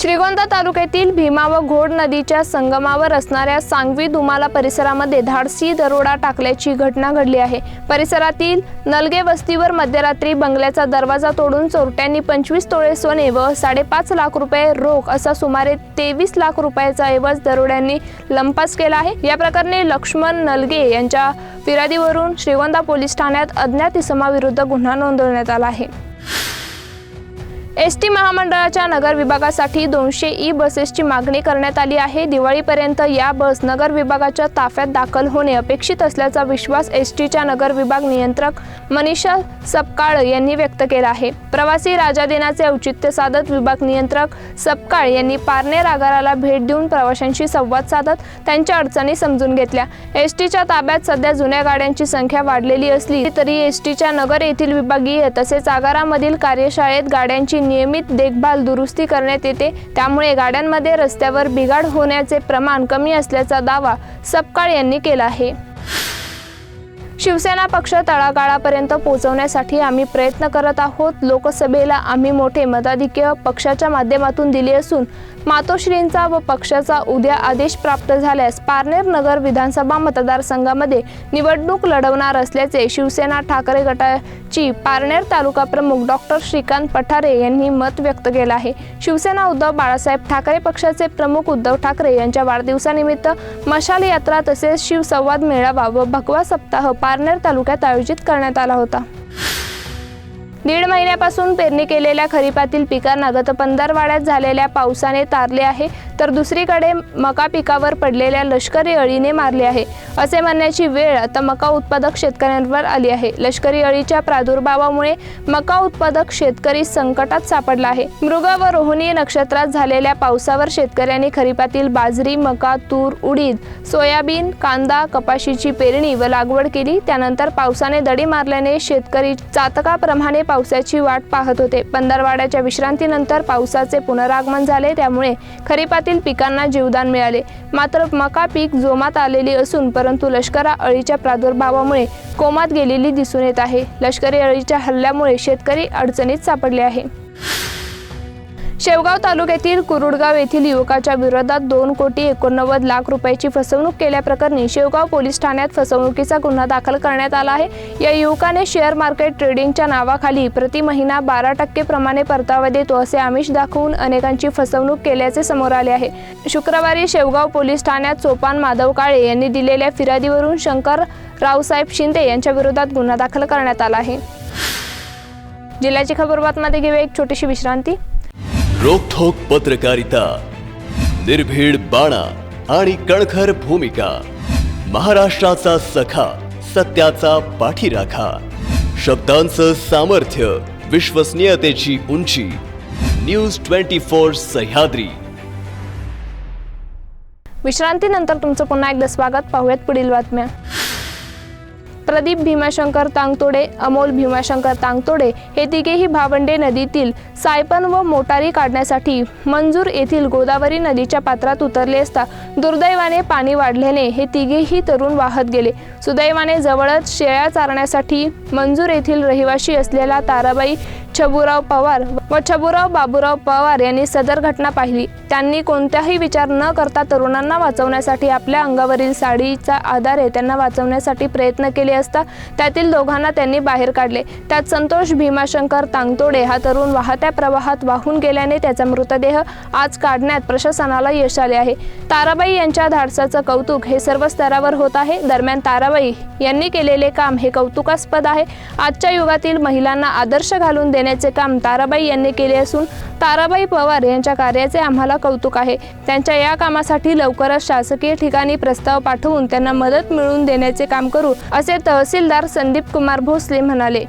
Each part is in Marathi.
श्रीगोंदा तालुक्यातील भीमा व घोड नदीच्या संगमावर असणाऱ्या सांगवी दुमाला परिसरामध्ये धाडसी दरोडा टाकल्याची घटना घडली आहे. परिसरातील नलगे वस्तीवर मध्यरात्री बंगल्याचा दरवाजा तोडून चोरट्यांनी पंचवीस तोळे सोने व साडेपाच लाख रुपये रोख असा सुमारे तेवीस लाख रुपयाचा ऐवज दरोड्यांनी लंपास केला आहे. या प्रकरणी लक्ष्मण नलगे यांच्या फिर्यादीवरून श्रीगोंदा पोलीस ठाण्यात अज्ञात इसमाविरुद्ध गुन्हा नोंदवण्यात आला आहे. एस टी महामंडळाच्या नगर विभागासाठी दोनशे ई बसेसची मागणी करण्यात आली आहे. दिवाळीपर्यंत या बस नगर विभागाच्या ताफ्यात दाखल होणे अपेक्षित असल्याचा विश्वास एस टीच्या नगर विभाग नियंत्रक मनीषा सपकाळ यांनी व्यक्त केला आहे. प्रवासी राजा दिनाचे औचित्य साधत विभाग नियंत्रक सपकाळ यांनी पारनेर आगाराला भेट देऊन प्रवाशांशी संवाद साधत त्यांच्या अडचणी समजून घेतल्या. एस टीच्या ताब्यात सध्या जुन्या गाड्यांची संख्या वाढलेली असली तरी एस टीच्या नगर येथील विभागीय तसेच आगारामधील कार्यशाळेत गाड्यांची नियमित देखभाल दुरुस्ती करण्यात येते. त्यामुळे गाड्यांमध्ये रस्त्यावर बिघाड होण्याचे प्रमाण कमी असल्याचा दावा सपकाळ यांनी केला आहे. शिवसेना पक्ष तळागाळापर्यंत पोहोचवण्यासाठी आम्ही प्रयत्न करत आहोत. लोकसभेला आम्ही मोठे मताधिक्य पक्षाच्या माध्यमातून दिले असून मातोश्रींचा व पक्षाचा उद्या आदेश प्राप्त झाल्यास पारनेर नगर विधानसभा मतदारसंघामध्ये निवडणूक लढवणार असल्याचे शिवसेना ठाकरे गटाची पारनेर तालुका प्रमुख डॉक्टर श्रीकांत पठारे यांनी मत व्यक्त केलं आहे. शिवसेना उद्धव बाळासाहेब ठाकरे पक्षाचे प्रमुख उद्धव ठाकरे यांच्या वाढदिवसानिमित्त मशाल यात्रा तसेच शिवसंवाद मेळावा व भगवा सप्ताह पारनेर तालुक्यात आयोजित करण्यात आला होता. दीड महिन्यापासून पेरणी केलेल्या खरीपातील पिकांना गत पंधरवाड्यात झालेल्या पावसाने तारले आहे. तर दुसरीकडे मका पिकावर पडलेल्या लष्करी अळीने मारले आहे. असे म्हणण्याची वेळ आता मका उत्पादक शेतकऱ्यांवर आली आहे. लष्करी अळीच्या प्रादुर्भावामुळे मका उत्पादक शेतकरी संकटात सापडला आहे. मृग व रोहिणी नक्षत्रात झालेल्या पावसावर शेतकऱ्यांनी खरीपातील बाजरी मका तूर उडीद सोयाबीन कांदा कपाशीची पेरणी व लागवड केली. त्यानंतर पावसाने दडी मारल्याने शेतकरी चातकाप्रमाणे पावसाची वाट पाहत होते. पंधरवाड्याच्या विश्रांतीनंतर पावसाचे पुनरागमन झाले. त्यामुळे खरीपातील पिकांना जीवदान मिळाले. मात्र मका पीक जोमात आलेली असून परंतु लष्करा अळीच्या प्रादुर्भावामुळे कोमात गेलेली दिसून येत आहे. लष्करी अळीच्या हल्ल्यामुळे शेतकरी अडचणीत सापडले आहे. शेवगाव तालुक्यातील कुरुडगाव येथील युवकाच्या विरोधात दोन कोटी एकोणनव्वद लाख रुपयाची फसवणूक केल्याप्रकरणी शेवगाव पोलीस ठाण्यात फसवणुकीचा गुन्हा दाखल करण्यात आला आहे. या युवकाने शेअर मार्केट ट्रेडिंगच्या नावाखाली प्रति महिना बारा टक्के प्रमाणे परतावा देतो असे आमिष दाखवून अनेकांची फसवणूक केल्याचे समोर आले आहे. शुक्रवारी शेवगाव पोलीस ठाण्यात सोपान माधव काळे यांनी दिलेल्या फिर्यादीवरून शंकर रावसाहेब शिंदे यांच्या विरोधात गुन्हा दाखल करण्यात आला आहे. जिल्ह्याची खबरबातमध्ये घेऊया एक छोटीशी विश्रांती. रोखोक पत्रकारिता निर्भीड बाणा आणि कणखर भूमिका महाराष्ट्राचा सखा सत्याचा पाठीराखा शब्दांचं सामर्थ्य विश्वसनीयतेची उंची न्यूज ट्वेंटी फोर सह्याद्री. विश्रांतीनंतर तुमचं पुन्हा एकदा स्वागत. पाहूयात पुढील बातम्या. प्रदीप भीमाशंकर तांगतोडे अमोल भीमाशंकर तांगतोडे हे तिघेही भावंडे नदीतील सायपन व मोटारी काढण्यासाठी मंजूर येथील गोदावरी नदीच्या पात्रात उतरले असता दुर्दैवाने पाणी वाढल्याने हे तिघेही तरुण वाहत गेले. सुदैवाने जवळच शेळ्या चारण्यासाठी मंजूर येथील रहिवाशी असलेला ताराबाई छबुराव पवार व छबुराव बाबुराव पवार यांनी सदर घटना पाहिली. त्यांनी कोणताही विचार न करता तरुणांना वाचवण्यासाठी आपल्या अंगावरील साडीचा आधारे त्यांना वाचवण्यासाठी प्रयत्न केले असता त्यातील दोघांना त्यांनी बाहेर काढले. त्यात संतोष भीमाशंकर तांगतोडे हा तरुण वाहत्या प्रवाहात वाहून गेल्याने त्याचा मृतदेह आज काढण्यात प्रशासनाला यश आले आहे. ताराबाई यांच्या धाडसाचं कौतुक हे सर्व स्तरावर होत आहे. दरम्यान ताराबाई यांनी केलेले काम हे कौतुकास्पद आहे. आजच्या युगातील महिलांना आदर्श घालून देण्याचे काम ताराबाई यांनी केले असून ताराबाई पवार यांच्या कार्याचे आम्हाला कौतुक आहे. त्यांच्या या कामासाठी लवकरच शासकीय ठिकाणी प्रस्ताव पाठवून त्यांना मदत मिळवून देण्याचे काम करू असे तहसीलदार संदीप कुमार भोसले म्हणाले.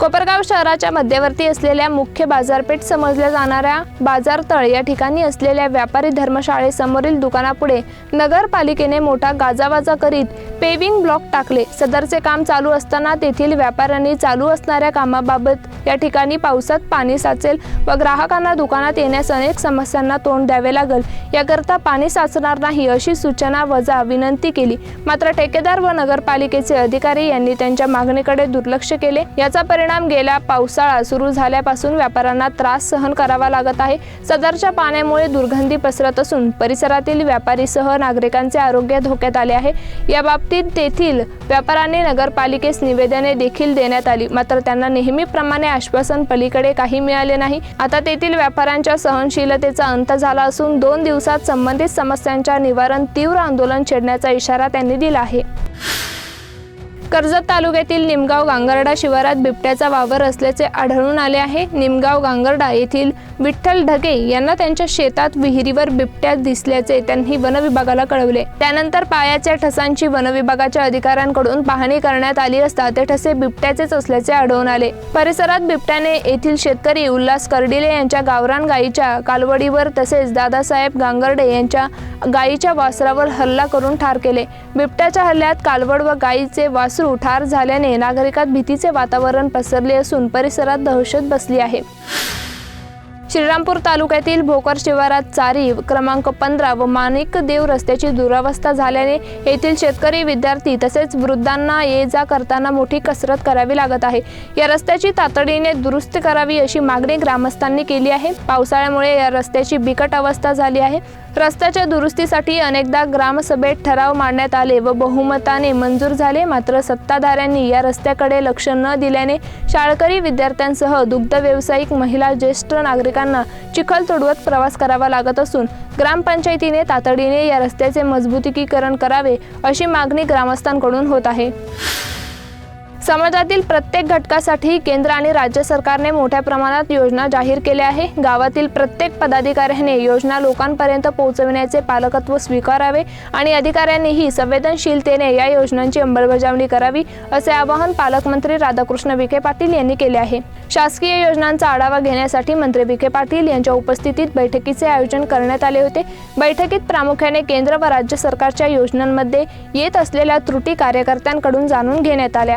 कोपरगाव शहराच्या मध्यवर्ती असलेल्या मुख्य बाजारपेठ समजल्या जाणाऱ्या बाजारतळ या ठिकाणी असलेल्या व्यापारी धर्मशाळेसमोरील दुकानापुढे नगरपालिकेने मोठा गाजावाजा करीत पेविंग ब्लॉक टाकले. सदरचे काम चालू असताना तेथील व्यापाऱ्यांनी चालू असणाऱ्या कामाबाबत या ठिकाणी पावसात पाणी साचेल व ग्राहकांना दुकानात येण्यास अनेक समस्यांना तोंड द्यावे लागेल. याकरता पाणी साचणार नाही अशी सूचना वजा विनंती केली. मात्र ठेकेदार व नगरपालिकेचे अधिकारी यांनी त्यांच्या मागणीकडे दुर्लक्ष केले. याचा परिणाम परिणाम गेल्या पावसाळा सुरू झाल्यापासून व्यापाऱ्यांना त्रास सहन करावा लागत आहे. सदरच्या पाण्यामुळे दुर्गंधी पसरत असून परिसरातील व्यापारीसह नागरिकांचे आरोग्य धोक्यात आले आहे. या बाबतीत तेथील व्यापाऱ्यांनी नगरपालिकेस निवेदने देखील देण्यात आली. मात्र त्यांना नेहमीप्रमाणे आश्वासन पलीकडे काही मिळाले नाही. आता तेथील व्यापाऱ्यांच्या सहनशीलतेचा अंत झाला असून दोन दिवसात संबंधित समस्यांच्या निवारण तीव्र आंदोलन छेडण्याचा इशारा त्यांनी दिला आहे. कर्जत तालुक्यातील निमगाव गांगर्डा शिवारात बिबट्याचा वावर असल्याचे आढळून आले आहे. निमगाव गांगर्डा येथील विठ्ठल ढगे यांना त्यांच्या शेतात विहिरीवर बिबट्या दिसल्याचे त्यांनी वनविभागाला कळवले. त्यानंतर पायाच्या ठसांची वनविभागाच्या अधिकाऱ्यांकडून पाहणी करण्यात आली असता ते ठसे बिबट्याचेच असल्याचे आढळून आले. परिसरात बिबट्याने येथील शेतकरी उल्हास कर्डिले यांच्या गावरान गायीच्या कालवडीवर तसेच दादासाहेब गांगर्डे यांच्या गायीच्या वासरावर हल्ला करून ठार केले. बिबट्याच्या हल्ल्यात कालवड व गायीचे वासरू ठार झाल्याने नागरिकात भीतीचे वातावरण पसरले असून परिसरात दहशत बसली आहे. श्रीरामपूर तालुक्यातील भोकर शिवारात चारी क्रमांक पंधरा व माणिक देव रस्त्याची दुरावस्था झाल्याने येथील शेतकरी विद्यार्थी तसेच वृद्धांना ये जा करताना मोठी कसरत करावी लागत आहे. या रस्त्याची तातडीने दुरुस्ती करावी अशी मागणी ग्रामस्थांनी केली आहे. पावसाळ्यामुळे या रस्त्याची बिकट अवस्था झाली आहे. रस्त्याच्या दुरुस्तीसाठी अनेकदा ग्रामसभेत ठराव मांडण्यात आले व बहुमताने मंजूर झाले. मात्र सत्ताधाऱ्यांनी या रस्त्याकडे लक्ष न दिल्याने शाळकरी विद्यार्थ्यांसह दुग्ध व्यावसायिक महिला ज्येष्ठ नागरिकांना चिखल तुडवत प्रवास करावा लागत असून ग्रामपंचायतीने तातडीने या रस्त्याचे मजबूतीकरण करावे अशी मागणी ग्रामस्थांकडून होत आहे. समाजातील प्रत्येक घटकासाठी केंद्र आणि राज्य सरकारने मोठ्या प्रमाणात योजना जाहीर केल्या आहे. गावातील प्रत्येक पदाधिकाऱ्याने योजना लोकांपर्यंत पोहोचविण्याचे पालकत्व स्वीकारावे आणि अधिकाऱ्यांनीही संवेदनशीलतेने या योजनांची अंमलबजावणी करावी असे आवाहन पालकमंत्री राधाकृष्ण विखे पाटील यांनी केले आहे. शासकीय योजनांचा आढावा घेण्यासाठी मंत्री विखे पाटील यांच्या उपस्थितीत बैठकीचे आयोजन करण्यात आले होते. बैठकीत प्रामुख्याने केंद्र व राज्य सरकारच्या योजनांमध्ये येत असलेल्या त्रुटी कार्यकर्त्यांकडून जाणून घेण्यात आल्या.